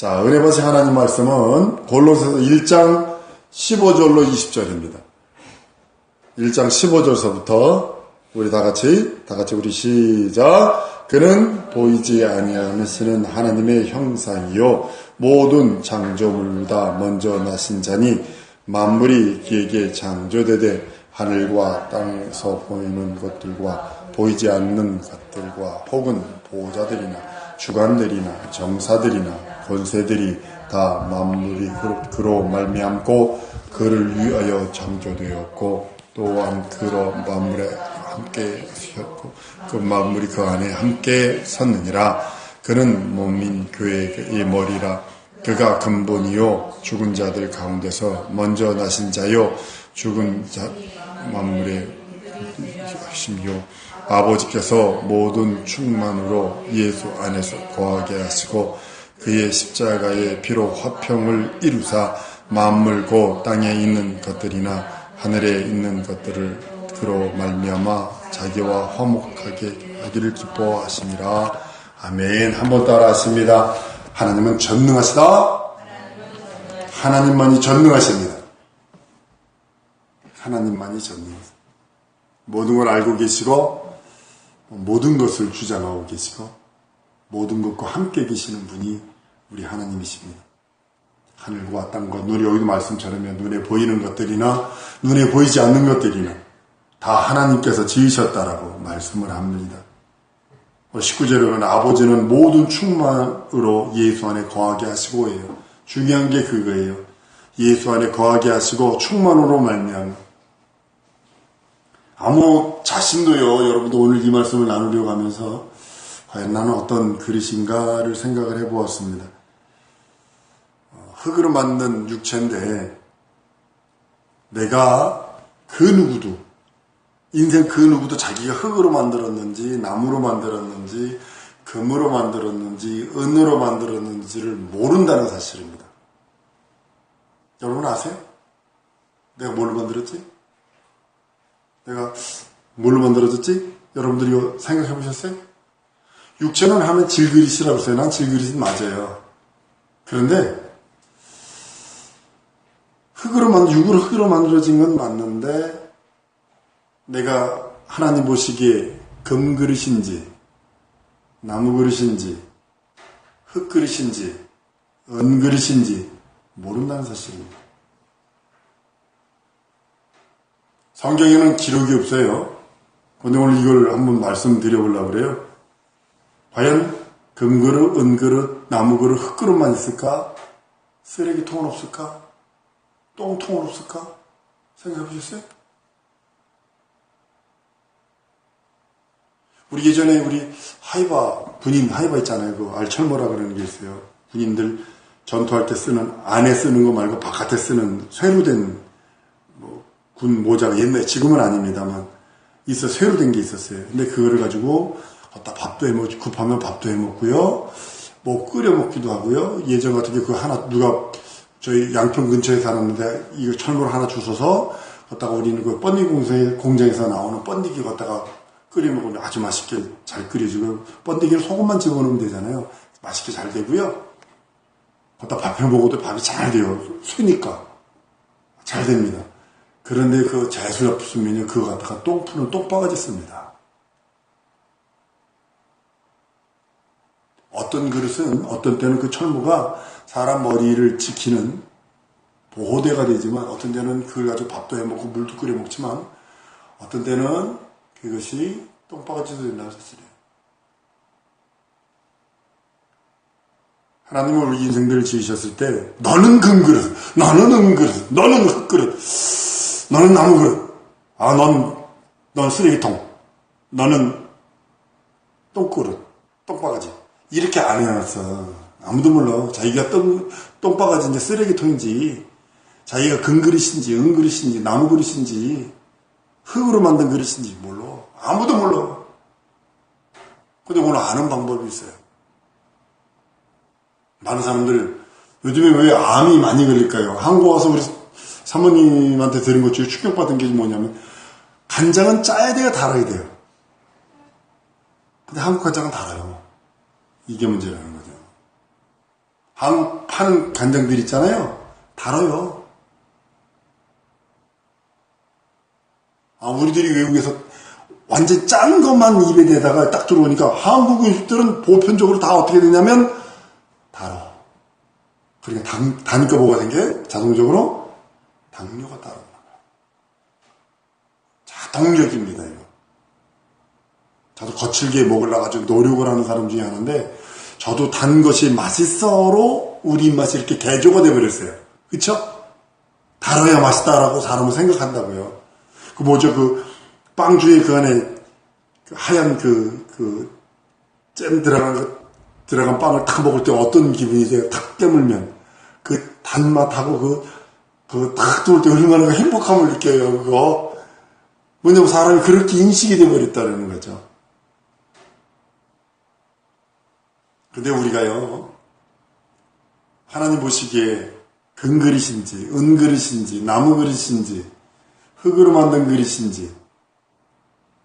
자, 은혜 받으신 하나님 말씀은 골로새서 1장 15절로 20절입니다. 1장 15절서부터 우리 다 같이 다 같이 우리 시작. 그는 보이지 아니하시는 하나님의 형상이요. 모든 창조물보다. 먼저 나신 자니 만물이 그에게 창조되되 하늘과 땅에서 보이는 것들과 보이지 않는 것들과 혹은 보호자들이나 주관들이나 정사들이나 권세들이 다 만물이 그- 그로 말미암고 그를 위하여 창조되었고 또한 그로 만물에 함께 섰고 그 만물이 그 안에 함께 섰느니라. 그는 몸인 교회의 머리라. 그가 근본이요 죽은 자들 가운데서 먼저 나신 자요 죽은 자 만물의 하심이요. 아버지께서 모든 충만으로 예수 안에서 거하게 하시고 그의 십자가의 피로 화평을 이루사 만물고 땅에 있는 것들이나 하늘에 있는 것들을 그로 말미암아 자기와 화목하게 하기를 기뻐하심이라 아멘. 한번 따라 하십니다. 하나님은 전능하시다. 하나님만이 전능하십니다. 하나님만이 전능하십니다. 모든 걸 알고 계시고 모든 것을 주장하고 계시고 모든 것과 함께 계시는 분이 우리 하나님이십니다. 하늘과 땅과 눈이 여기도 말씀처럼 눈에 보이는 것들이나 눈에 보이지 않는 것들이나 다 하나님께서 지으셨다라고 말씀을 합니다. 19절에는 아버지는 모든 충만으로 예수 안에 거하게 하시고 해요. 중요한 게 그거예요. 예수 안에 거하게 하시고 충만으로 말미암아 아무 자신도요, 여러분도 오늘 이 말씀을 나누려고 하면서, 과연 나는 어떤 그릇인가를 생각을 해 보았습니다. 어, 흙으로 만든 육체인데, 내가 그 누구도, 인생 그 누구도 자기가 흙으로 만들었는지, 나무로 만들었는지, 금으로 만들었는지, 은으로 만들었는지를 모른다는 사실입니다. 여러분 아세요? 내가 뭘로 만들었지? 내가 뭘로 만들어졌지? 여러분들이 생각해 보셨어요? 육체는 하면 질그릇이라고 써요. 난 질그릇이 맞아요. 그런데 흙으로 만 육으로 흙으로 만들어진 건 맞는데 내가 하나님 보시기에 금 그릇인지 나무 그릇인지 흙 그릇인지 은 그릇인지 모른다는 사실입니다. 성경에는 기록이 없어요. 근데 오늘 이걸 한번 말씀드려보려고 그래요. 과연 금그릇, 은그릇, 나무그릇, 흙그릇만 있을까? 쓰레기통은 없을까? 똥통은 없을까? 생각해 보셨어요? 우리 예전에 우리 하이바, 군인 하이바 있잖아요. 그 알철모라 그러는 게 있어요. 군인들 전투할 때 쓰는, 안에 쓰는 거 말고 바깥에 쓰는 쇠로 된군 모자가 옛날에 지금은 아닙니다만 있어 쇠로 된 게 있었어요. 근데 그거를 가지고 갖다 밥도 해 먹고 급하면 밥도 해 먹고요. 뭐 끓여 먹기도 하고요. 예전 같은 게 그 하나 누가 저희 양평 근처에 살았는데 이거 철물 하나 주워서 갖다가 우리는 그 번니 공장에, 공장에서 나오는 번디기 갖다가 끓여 먹으면 아주 맛있게 잘 끓여지고 번디기를 소금만 집어넣으면 되잖아요. 맛있게 잘 되고요. 갖다 밥해 먹어도 밥이 잘 돼요. 쇠니까 잘 됩니다. 그런데 그 재수 없으면 그거 갖다가 똥 푸는 똥바가지 씁니다. 어떤 그릇은 어떤 때는 그 철무가 사람 머리를 지키는 보호대가 되지만 어떤 때는 그걸 가지고 밥도 해 먹고 물도 끓여 먹지만 어떤 때는 그것이 똥바가지도 된다고 했어요. 하나님은 우리 인생들을 지으셨을 때 너는 금그릇, 너는 은그릇, 너는 흙그릇 너는 나무 그릇. 아, 넌, 넌 쓰레기통. 너는 똥그릇. 똥바가지. 이렇게 안 해놨어. 아무도 몰라. 자기가 똥, 똥바가지인지 쓰레기통인지, 자기가 금그릇인지, 은그릇인지, 나무 그릇인지, 흙으로 만든 그릇인지 몰라. 아무도 몰라. 근데 오늘 아는 방법이 있어요. 많은 사람들, 요즘에 왜 암이 많이 걸릴까요? 한국 와서 우리 사모님한테 들은 것 중에 충격받은 게 뭐냐면 간장은 짜야 돼요, 달아야 돼요. 근데 한국 간장은 달아요. 이게 문제라는 거죠. 한국 파는 간장들 있잖아요. 달아요. 아, 우리들이 외국에서 완전 짠 것만 입에 대다가 딱 들어오니까 한국 음식들은 보편적으로 다 어떻게 되냐면 달아. 그러니까 단, 단가 뭐가 생겨? 자동적으로 당뇨가 따라오는 거야. 자동력입니다, 이거. 저도 거칠게 먹으려고 아주 노력을 하는 사람 중에 하나인데, 저도 단 것이 맛있어로 우리 입맛이 이렇게 개조가 돼버렸어요. 그쵸? 달아야 맛있다라고 사람은 생각한다고요. 그 뭐죠, 그, 빵 중에 그 안에 그 하얀 그, 그, 잼 들어간, 그, 들어간 빵을 탁 먹을 때 어떤 기분이 돼요? 탁 깨물면. 그 단맛하고 그, 그탁 들어올 때 얼마나 행복함을 느껴요, 그거. 뭐냐면 사람이 그렇게 인식이 돼버렸다는 거죠. 근데 우리가요, 하나님 보시기에 금그릇인지, 은그릇인지, 나무 그릇인지, 흙으로 만든 그릇인지,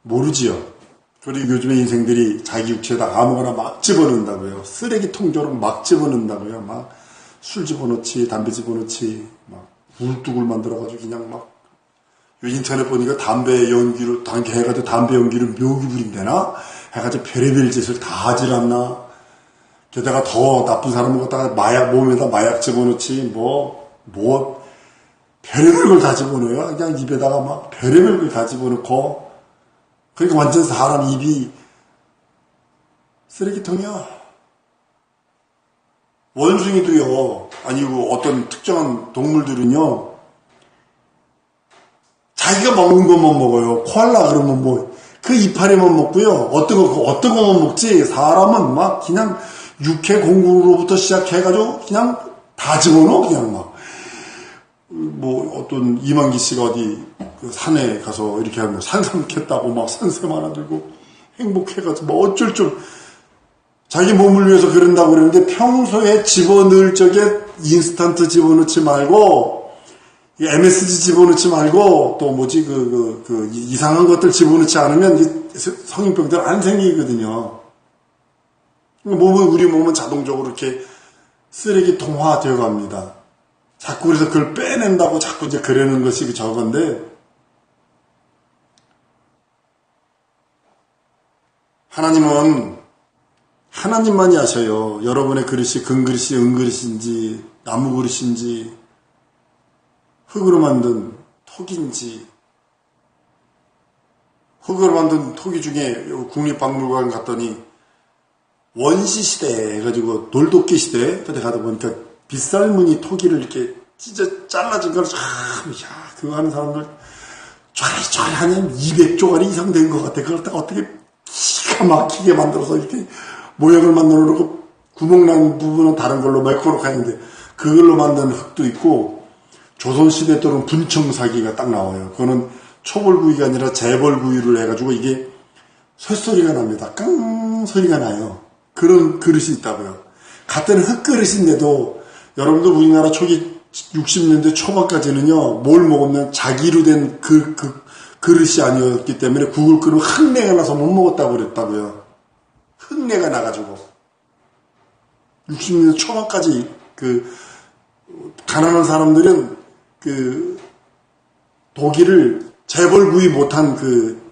모르지요. 그리고 요즘에 인생들이 자기 육체에다 아무거나 막 집어넣는다고요. 쓰레기통조로 막 집어넣는다고요. 막 술 집어넣지, 담배 집어넣지, 막 울뚝을 만들어가지고 그냥 막 인터넷 보니까 담배 연기로, 담배 해가지고 담배 연기로 묘기 부린대나? 해가지고 별의별 짓을 다 하질 않나? 게다가 더 나쁜 사람을 갖다가 마약, 몸에다 마약 집어넣지, 뭐, 뭐, 별의별 걸 다 집어넣어요. 그냥 입에다가 막 별의별 걸 다 집어넣고, 그러니까 완전 사람 입이 쓰레기통이야. 원숭이도요, 아니고 어떤 특정한 동물들은요, 자기가 먹는 것만 먹어요. 코알라 그러면 뭐, 그 이파리만 먹고요. 어떤 거, 어떤 것만 먹지. 사람은 막 그냥 육회 공구로부터 시작해가지고 그냥 다 집어넣어. 그냥 막. 뭐 어떤 이만기 씨가 어디 그 산에 가서 이렇게 하면 산삼 캤다고 막 산삼 하나 들고 행복해가지고 뭐 어쩔 줄 자기 몸을 위해서 그런다고 그러는데 평소에 집어넣을 적에 인스턴트 집어넣지 말고 MSG 집어넣지 말고 또 뭐지 그, 그, 그 이상한 것들 집어넣지 않으면 성인병들 안 생기거든요. 몸은 우리 몸은 자동적으로 이렇게 쓰레기 통화 되어 갑니다. 자꾸 그래서 그걸 빼낸다고 자꾸 이제 그러는 것이 저건데 하나님은 하나님만이 아셔요. 여러분의 그릇이 금그릇이 은그릇인지 나무 그릇인지 흙으로 만든 톡인지 흙으로 만든 톡이 중에 국립박물관 갔더니 원시 시대 해가지고 돌도끼 시대 그때 가다 보니까 빗살무늬 토기를 이렇게 찢어 잘라진 걸 참, 야, 그거 하는 사람들 촤리촤리 하면 200조가리 이상 된 것 같아. 그걸 딱 어떻게 기가 막히게 만들어서 이렇게 모양을 만들어 놓고 구멍 난 부분은 다른 걸로 메코로 가는데 그걸로 만든 흙도 있고 조선시대 또는 분청사기가 딱 나와요. 그거는 초벌구이가 아니라 재벌구이를 해가지고 이게 쇳소리가 납니다. 깡 소리가 나요. 그런 그릇이 있다고요. 같은 흙그릇인데도 여러분들 우리나라 초기 60년대 초반까지는요, 뭘 먹으면 자기로 된 그, 그, 그릇이 아니었기 때문에 국을 끓으면 흙내가 나서 못 먹었다고 그랬다고요. 흙내가 나가지고. 60년대 초반까지 그, 가난한 사람들은 그, 독일을 재벌구이 못한 그,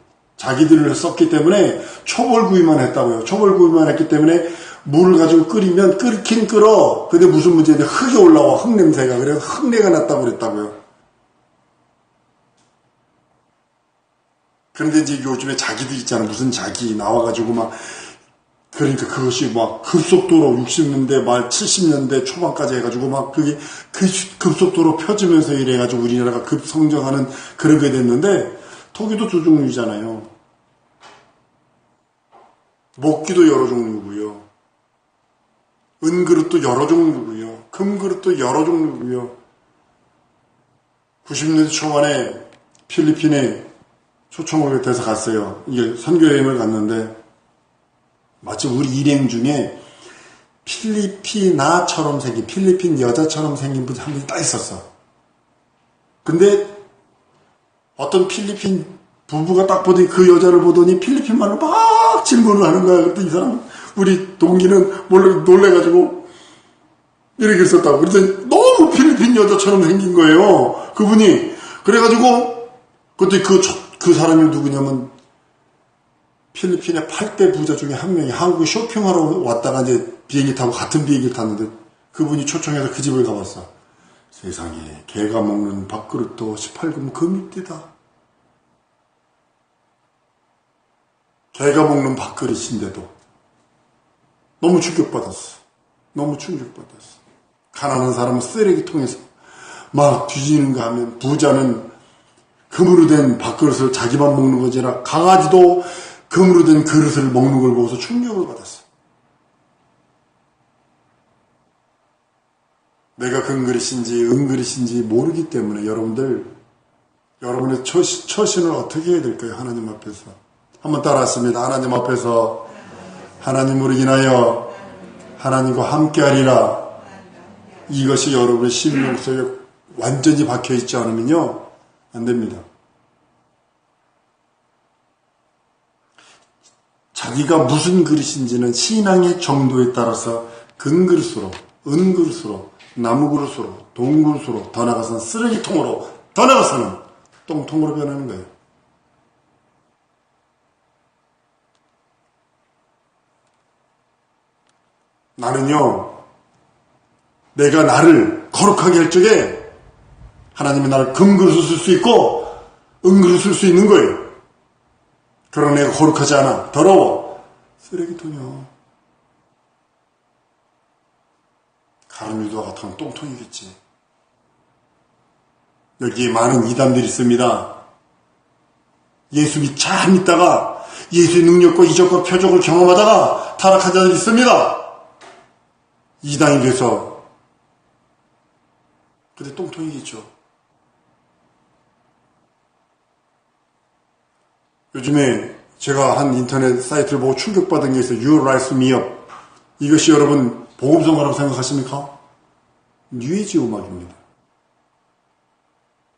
자기들을 썼기 때문에 초벌구이만 했다고요. 초벌구이만 했기 때문에 물을 가지고 끓이면 끓긴 끓어. 근데 무슨 문제냐. 흙이 올라와. 흙 냄새가. 그래서 흙내가 났다고 그랬다고요. 그런데 이제 요즘에 자기들 있잖아. 무슨 자기 나와가지고 막, 그러니까 그것이 막 급속도로 60년대 말 70년대 초반까지 해가지고 막 그게 그 급속도로 펴지면서 이래가지고 우리나라가 급성장하는 그러게 됐는데 토기도 두 종류잖아요. 먹기도 여러 종류고요. 은그릇도 여러 종류고요. 금그릇도 여러 종류고요. 90년대 초반에 필리핀에 초청을 돼서 갔어요. 이게 선교 여행을 갔는데 마치 우리 일행 중에 필리핀아처럼 생긴 필리핀 여자처럼 생긴 분이 한 분이 딱 있었어. 근데 어떤 필리핀 부부가 딱 보더니 그 여자를 보더니 필리핀 말로 막 질문을 하는 거야. 그때 이 사람 우리 동기는 몰래 놀래가지고 이렇게 썼다고. 그랬더니 너무 필리핀 여자처럼 생긴 거예요. 그분이. 그래가지고, 그때 그, 그 사람이 누구냐면, 필리핀의 8대 부자 중에 한 명이 한국에 쇼핑하러 왔다가 이제 비행기 타고 같은 비행기를 탔는데, 그분이 초청해서 그 집을 가봤어. 세상에, 개가 먹는 밥그릇도 18금 금입니다. 개가 먹는 밥그릇인데도 너무 충격받았어. 너무 충격받았어. 가난한 사람은 쓰레기통에서 막 뒤지는가 하면 부자는 금으로 된 밥그릇을 자기만 먹는 거지라 강아지도 금으로 된 그릇을 먹는 걸 보고서 충격을 받았어. 내가 금그릇인지 은그릇인지 모르기 때문에 여러분들 여러분의 처신, 처신을 어떻게 해야 될까요? 하나님 앞에서. 한번 따라했습니다. 하나님 앞에서 하나님으로 인하여 하나님과 함께하리라. 이것이 여러분의 심령 속에 완전히 박혀 있지 않으면요 안 됩니다. 자기가 무슨 그릇인지는 신앙의 정도에 따라서 금그릇으로, 은그릇으로, 나무그릇으로, 동그릇으로, 더 나아가서는 쓰레기통으로, 더 나아가서는 똥통으로 변하는 거예요. 나는요, 내가 나를 거룩하게 할 적에 하나님이 나를 금그릇을 쓸 수 있고 은그릇을 쓸 수 있는 거예요. 그러나 내가 거룩하지 않아. 더러워. 쓰레기통이요. 가르미도와 같은 똥통이겠지. 여기에 많은 이단들이 있습니다. 예수 믿, 잘 믿다가 예수의 능력과 이적과 표적을 경험하다가 타락한 자들이 있습니다. 이단이 돼서. 근데 똥통이겠죠. 요즘에 제가 한 인터넷 사이트를 보고 충격받은 게 있어요. You rise me up. 이것이 여러분 보험성가라고 생각하십니까? 뉴에지 음악입니다.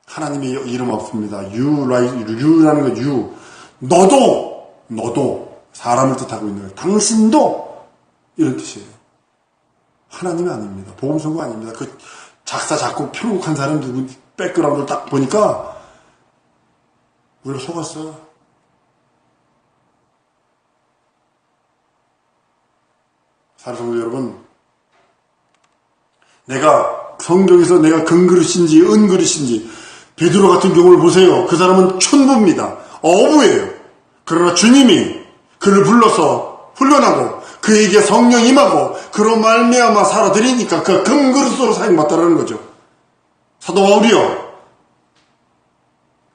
하나님의 이름 없습니다. You rise, you라는 거 you. 너도, 너도 사람을 뜻하고 있는 거예요. 당신도 이런 뜻이에요. 하나님이 아닙니다. 보험성가 아닙니다. 그 작사, 작곡, 편곡한 사람 누구 백그라운드를 딱 보니까 우리가 속았어. 사랑성도 여러분, 내가 성경에서 내가 금그릇인지 은그릇인지 베드로 같은 경우를 보세요. 그 사람은 천부입니다. 어부예요. 그러나 주님이 그를 불러서 훈련하고 그에게 성령 임하고 그로 말미암아 살아들이니까 그 금그릇으로 사용 받다라는 거죠. 사도 바울이요.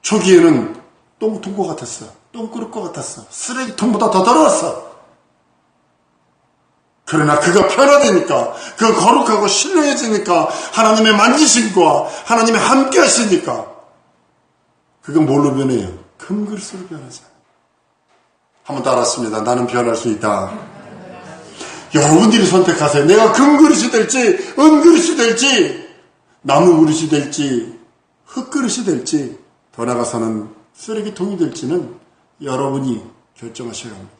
초기에는 똥통과 같았어. 똥그릇과 같았어. 쓰레기통보다 더 더러웠어. 그러나 그가 변화되니까, 그 거룩하고 신령해지니까, 하나님의 만지심과 하나님의 함께 하시니까, 그건 뭘로 변해요? 금그릇으로 변하죠. 한번 따라했습니다. 나는 변할 수 있다. 여러분들이 선택하세요. 내가 금그릇이 될지, 은그릇이 될지, 나무 그릇이 될지, 흙그릇이 될지, 더 나아가서는 쓰레기통이 될지는 여러분이 결정하셔야 합니다.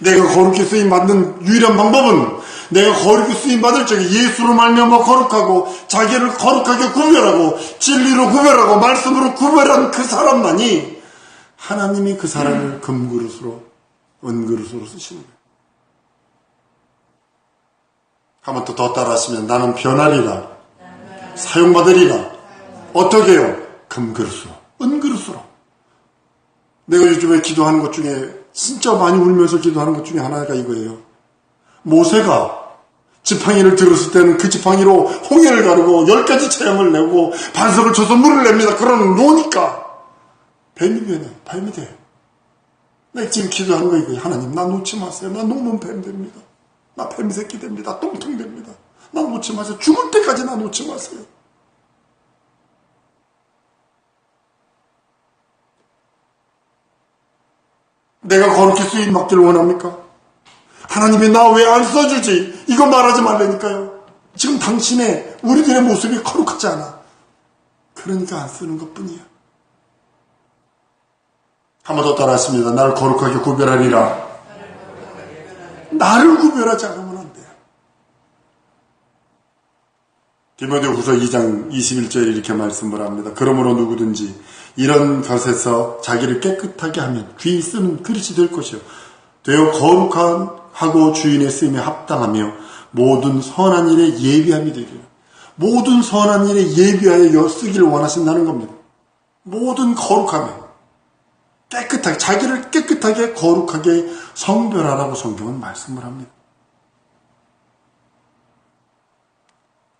내가 거룩히 쓰임 받는 유일한 방법은 내가 거룩히 쓰임 받을 적에 예수로 말미암아 거룩하고 자기를 거룩하게 구별하고 진리로 구별하고 말씀으로 구별한 그 사람만이 하나님이 그 사람을 금그릇으로 은그릇으로 쓰시는 거예요. 한번 또 더 따라하시면 나는 변하리라 사용받으리라 어떻게 해요? 금그릇으로 은그릇으로 내가 요즘에 기도하는 것 중에 진짜 많이 울면서 기도하는 것 중에 하나가 이거예요. 모세가 지팡이를 들었을 때는 그 지팡이로 홍해를 가르고 열 가지 체험을 내고 반석을 쳐서 물을 냅니다. 그러는 노니까 뱀이 변해, 뱀이 돼. 내가 지금 기도하는 거 이거예요. 하나님, 나 놓지 마세요. 나 놓으면 뱀 됩니다. 나 뱀 새끼 됩니다. 똥통 됩니다. 나 놓지 마세요. 죽을 때까지 나 놓지 마세요. 내가 거룩히 쓰임 받기를 원합니까? 하나님이 나 왜 안 써주지? 이거 말하지 말라니까요. 지금 당신의 우리들의 모습이 거룩하지 않아. 그러니까 안 쓰는 것 뿐이야. 한 번 더 따라했습니다. 나를 거룩하게 구별하리라. 나를 구별하지 않으면 안 돼요. 디모데 후서 2장 21절에 이렇게 말씀을 합니다. 그러므로 누구든지 이런 것에서 자기를 깨끗하게 하면 귀 쓰는 그릇이 될 것이요. 되어 거룩한 하고 주인의 쓰임에 합당하며 모든 선한 일에 예비함이 되리라. 모든 선한 일에 예비하여 쓰기를 원하신다는 겁니다. 모든 거룩함에 깨끗하게 자기를 깨끗하게 거룩하게 성별하라고 성경은 말씀을 합니다.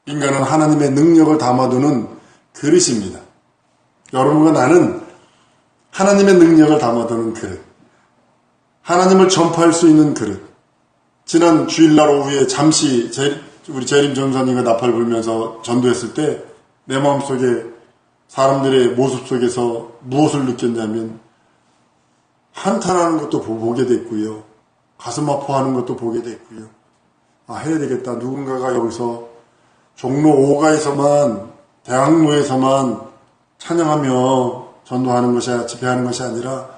인간은 하나님의 능력을 담아두는 그릇입니다. 여러분과 나는 하나님의 능력을 담아두는 그릇. 하나님을 전파할 수 있는 그릇. 지난 주일날 오후에 잠시 우리 재림 전사님과 나팔 불면서 전도했을 때 내 마음속에 사람들의 모습 속에서 무엇을 느꼈냐면 한탄하는 것도 보게 됐고요. 가슴 아파하는 것도 보게 됐고요. 아 해야 되겠다. 누군가가 여기서 종로 5가에서만 대학로에서만 찬양하며 전도하는 것이 집회하는 것이 아니라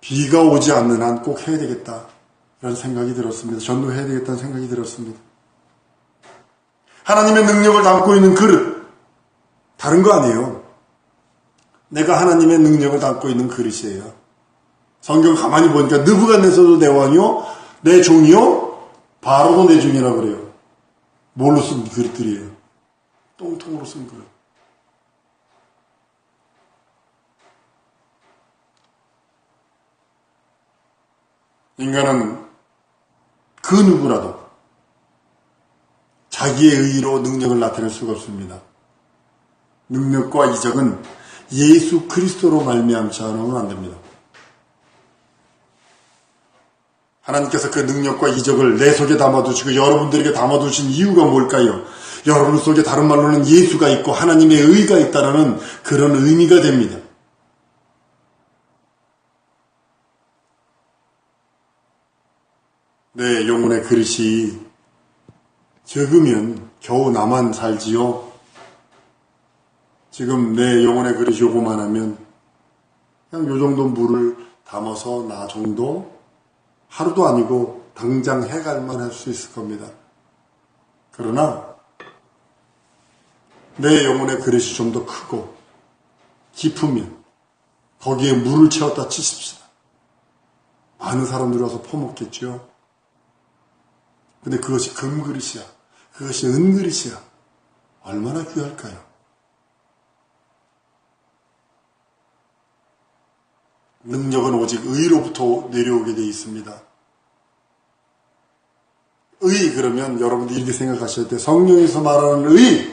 비가 오지 않는 한 꼭 해야 되겠다. 이런 생각이 들었습니다. 전도해야 되겠다는 생각이 들었습니다. 하나님의 능력을 담고 있는 그릇. 다른 거 아니에요. 내가 하나님의 능력을 담고 있는 그릇이에요. 성경 가만히 보니까 느부갓네서도 내 왕이요, 내 종이요, 바로도 내 종이라 그래요. 뭘로 쓴 그릇들이에요? 똥통으로 쓴 그릇. 인간은 그 누구라도 자기의 의로 능력을 나타낼 수가 없습니다. 능력과 이적은 예수 그리스도로 말미암지 않으면 안 됩니다. 하나님께서 그 능력과 이적을 내 속에 담아두시고 여러분들에게 담아두신 이유가 뭘까요? 여러분 속에 다른 말로는 예수가 있고 하나님의 의가 있다라는 그런 의미가 됩니다. 내 영혼의 그릇이 적으면 겨우 나만 살지요. 지금 내 영혼의 그릇이 요거만 하면 그냥 요 정도 물을 담아서 나 정도 하루도 아니고 당장 해갈만 할 수 있을 겁니다. 그러나 내 영혼의 그릇이 좀 더 크고 깊으면 거기에 물을 채웠다 치십시다. 많은 사람들이 와서 퍼먹겠죠. 근데 그것이 금그릇이야. 그것이 은그릇이야. 얼마나 귀할까요? 능력은 오직 의로부터 내려오게 되어 있습니다. 의 그러면 여러분들이 이렇게 생각하셔야 돼. 성령에서 말하는 의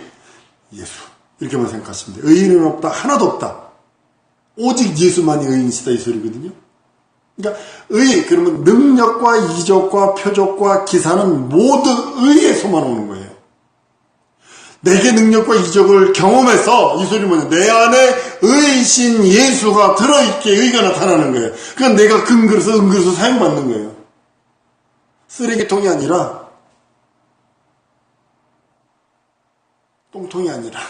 예수 이렇게만 생각하시면 돼요. 의인은 없다 하나도 없다. 오직 예수만이 의인이시다 이 소리거든요. 그러니까 의 그러면 능력과 이적과 표적과 기사는 모두 의에서만 오는 거예요. 내게 능력과 이적을 경험해서 이 소리 뭐냐 내 안에 의신 예수가 들어있게 의가 나타나는 거예요. 그러니까 내가 금그릇을 은그릇을 사용받는 거예요. 쓰레기통이 아니라 똥통이 아니라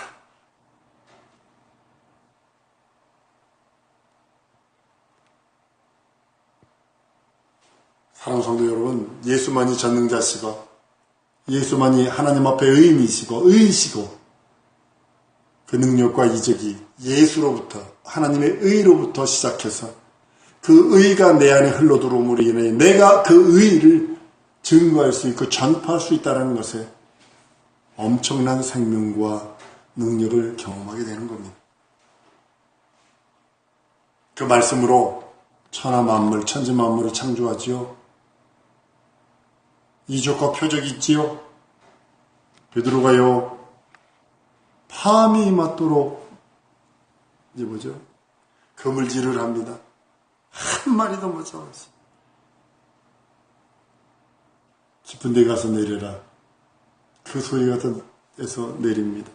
사랑하는 성도 여러분, 예수만이 전능자시고, 예수만이 하나님 앞에 의인이시고, 의이시고, 그 능력과 이적이 예수로부터, 하나님의 의로부터 시작해서, 그 의가 내 안에 흘러 들어옴으로 인해 내가 그 의를 증거할 수 있고 전파할 수 있다는 것에 엄청난 생명과 능력을 경험하게 되는 겁니다. 그 말씀으로 천하 만물, 천지 만물을 창조하지요. 이적과 표적이 있지요. 베드로가요. 밤이 맞도록 이제 뭐죠? 그물질을 합니다. 한 마리도 못 잡았어. 깊은 데 가서 내려라. 그 소리가 에서 내립니다.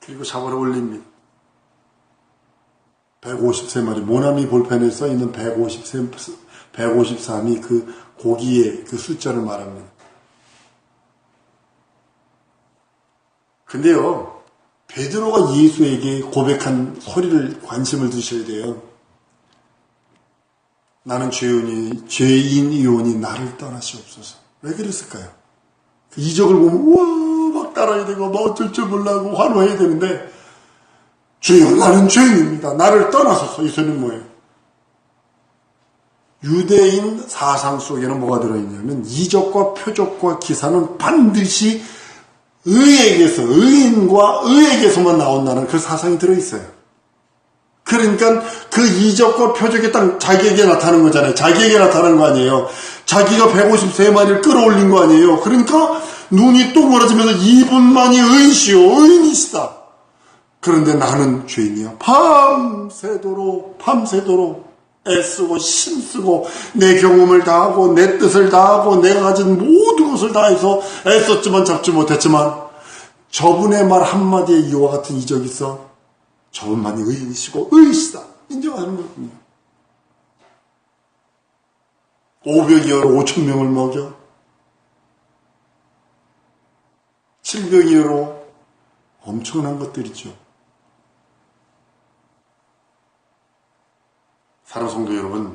그리고 잡아를 올립니다. 153마리, 모나미 볼펜에 써 있는 153, 153이 그 고기의 그 숫자를 말합니다. 근데요, 베드로가 예수에게 고백한 소리를 관심을 두셔야 돼요. 나는 죄인이, 죄인이오니 나를 떠나시옵소서. 왜 그랬을까요? 그 이적을 보면, 우와, 막 따라야 되고, 뭐 어쩔 줄 몰라고 환호해야 되는데, 주여, 나는 죄인입니다. 나를 떠나소서. 이 소리는 뭐예요? 유대인 사상 속에는 뭐가 들어있냐면, 이적과 표적과 기사는 반드시 의에게서, 의인과 의에게서만 나온다는 그 사상이 들어있어요. 그러니까 그 이적과 표적이 딱 자기에게 나타나는 거잖아요. 자기에게 나타나는 거 아니에요. 자기가 153마리를 끌어올린 거 아니에요. 그러니까 눈이 동그라지면서 이분만이 의시요 의인이시다. 그런데 나는 죄인이야. 밤새도록 밤새도록 애쓰고 힘쓰고 내 경험을 다하고 내 뜻을 다하고 내가 가진 모든 것을 다해서 애썼지만 잡지 못했지만 저분의 말 한마디에 이와 같은 이적이 있어 저분만이 의인이시고 의시다 인정하는 거군요. 500여로 5천 명을 먹여 700여로 엄청난 것들이죠. 사랑 성도 여러분,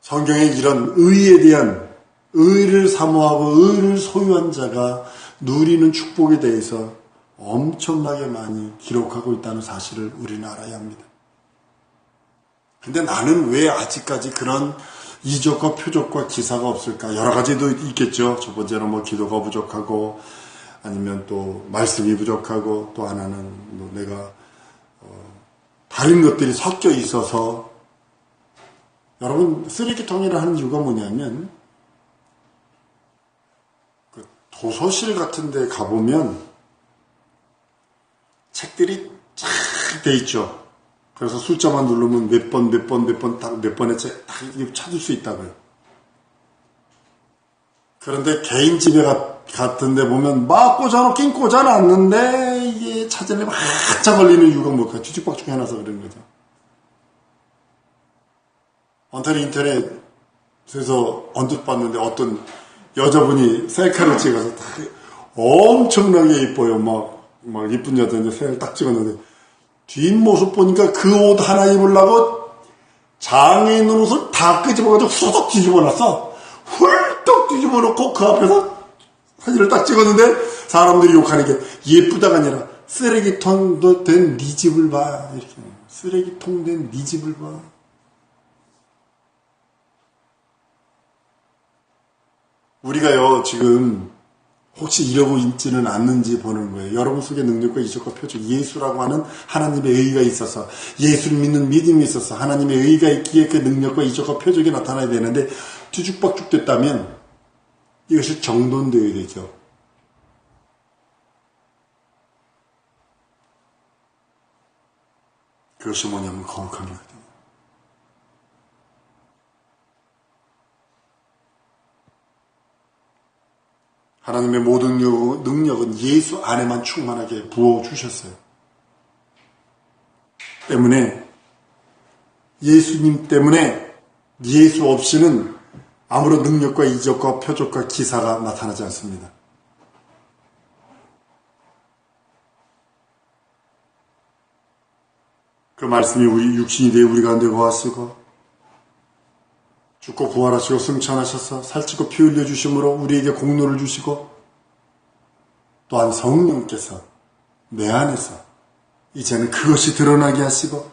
성경에 이런 의에 대한 의를 사모하고 의를 소유한 자가 누리는 축복에 대해서 엄청나게 많이 기록하고 있다는 사실을 우리는 알아야 합니다. 근데 나는 왜 아직까지 그런 이적과 표적과 기사가 없을까? 여러 가지도 있겠죠. 첫 번째는 뭐 기도가 부족하고 아니면 또 말씀이 부족하고 또 하나는 뭐 내가 다른 것들이 섞여 있어서 여러분 쓰레기통이라 하는 이유가 뭐냐면 그 도서실 같은 데 가보면 책들이 쫙 돼 있죠. 그래서 숫자만 누르면 몇 번, 몇 번, 몇 번, 딱 몇 번의 책, 딱 찾을 수 있다고요. 그런데 개인 집에 같은 데 보면 막 꽂아놓긴 꽂아놨는데 찾으려면 한참 걸리는 이유가 뭘까? 뒤죽박죽 해놔서 그런 거죠. 언터리 인터넷에서 언뜻 봤는데 어떤 여자분이 셀카를 찍어서 딱 엄청나게 이뻐요. 막, 막 이쁜 여자인데 셀을 딱 찍었는데 뒷모습 보니까 그 옷 하나 입으려고 장애인 옷을 다 끄집어가지고 후덕 뒤집어 놨어. 훌떡 뒤집어 놓고 그 앞에서 사진을 딱 찍었는데 사람들이 욕하는 게 예쁘다가 아니라 쓰레기통도 된 네 집을 봐. 이렇게. 쓰레기통 된 네 집을 봐. 우리가요, 지금 혹시 이러고 있지는 않는지 보는 거예요. 여러분 속에 능력과 이적과 표적, 예수라고 하는 하나님의 의가 있어서, 예수를 믿는 믿음이 있어서 하나님의 의가 있기에 그 능력과 이적과 표적이 나타나야 되는데, 뒤죽박죽 됐다면 이것이 정돈되어야 되죠. 그것이 뭐냐면 거룩한 거거든요. 하나님의 모든 능력은 예수 안에만 충만하게 부어주셨어요. 때문에 예수님 때문에 예수 없이는 아무런 능력과 이적과 표적과 기사가 나타나지 않습니다. 그 말씀이 우리 육신이 되어 우리 가운데 거하시고 죽고 부활하시고 승천하셔서 살찌고 피 흘려 주심으로 우리에게 공로를 주시고 또한 성령께서 내 안에서 이제는 그것이 드러나게 하시고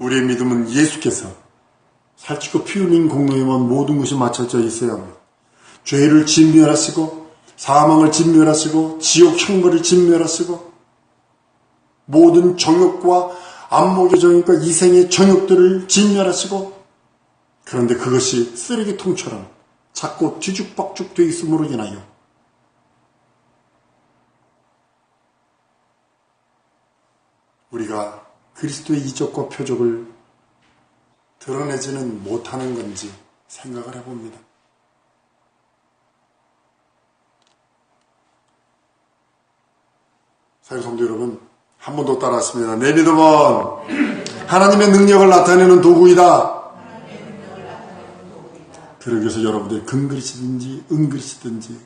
우리의 믿음은 예수께서 살찌고 피 흘린 공로에만 모든 것이 맞춰져 있어야 합니다. 죄를 진멸하시고 사망을 진멸하시고 지옥 형벌을 진멸하시고 모든 정욕과 안목의 정욕과 이생의 정욕들을 진멸하시고 그런데 그것이 쓰레기통처럼 자꾸 뒤죽박죽 되어 있음으로 인하여 우리가 그리스도의 이적과 표적을 드러내지는 못하는 건지 생각을 해봅니다. 사랑 성도 여러분, 한 번 더 따라했습니다. 내 믿음은 하나님의 능력을 나타내는 도구이다. 그러기 위해서 여러분들이 금그릇이든지 은그릇이든지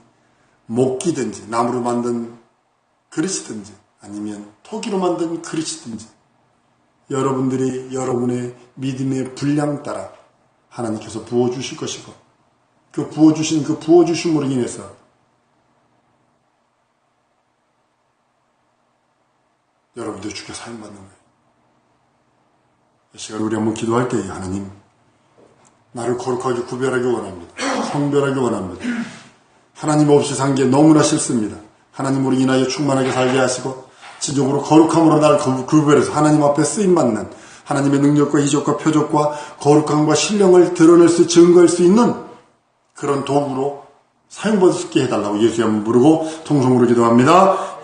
목기든지 나무로 만든 그릇이든지 아니면 토기로 만든 그릇이든지 여러분들이 여러분의 믿음의 분량 따라 하나님께서 부어주실 것이고 그 부어주신 그 부어주심으로 인해서 여러분들 주께 사용받는 거예요. 이 시간 우리 한번 기도할 때 하나님 나를 거룩하게 구별하기 원합니다. 성별하기 원합니다. 하나님 없이 산 게 너무나 싫습니다. 하나님으로 인하여 충만하게 살게 하시고 지적으로 거룩함으로 나를 구- 구별해서 하나님 앞에 쓰임받는 하나님의 능력과 이적과 표적과 거룩함과 신령을 드러낼 수 증거할 수 있는 그런 도구로 사용받을 수 있게 해달라고 예수의 한번 부르고 통성으로 기도합니다.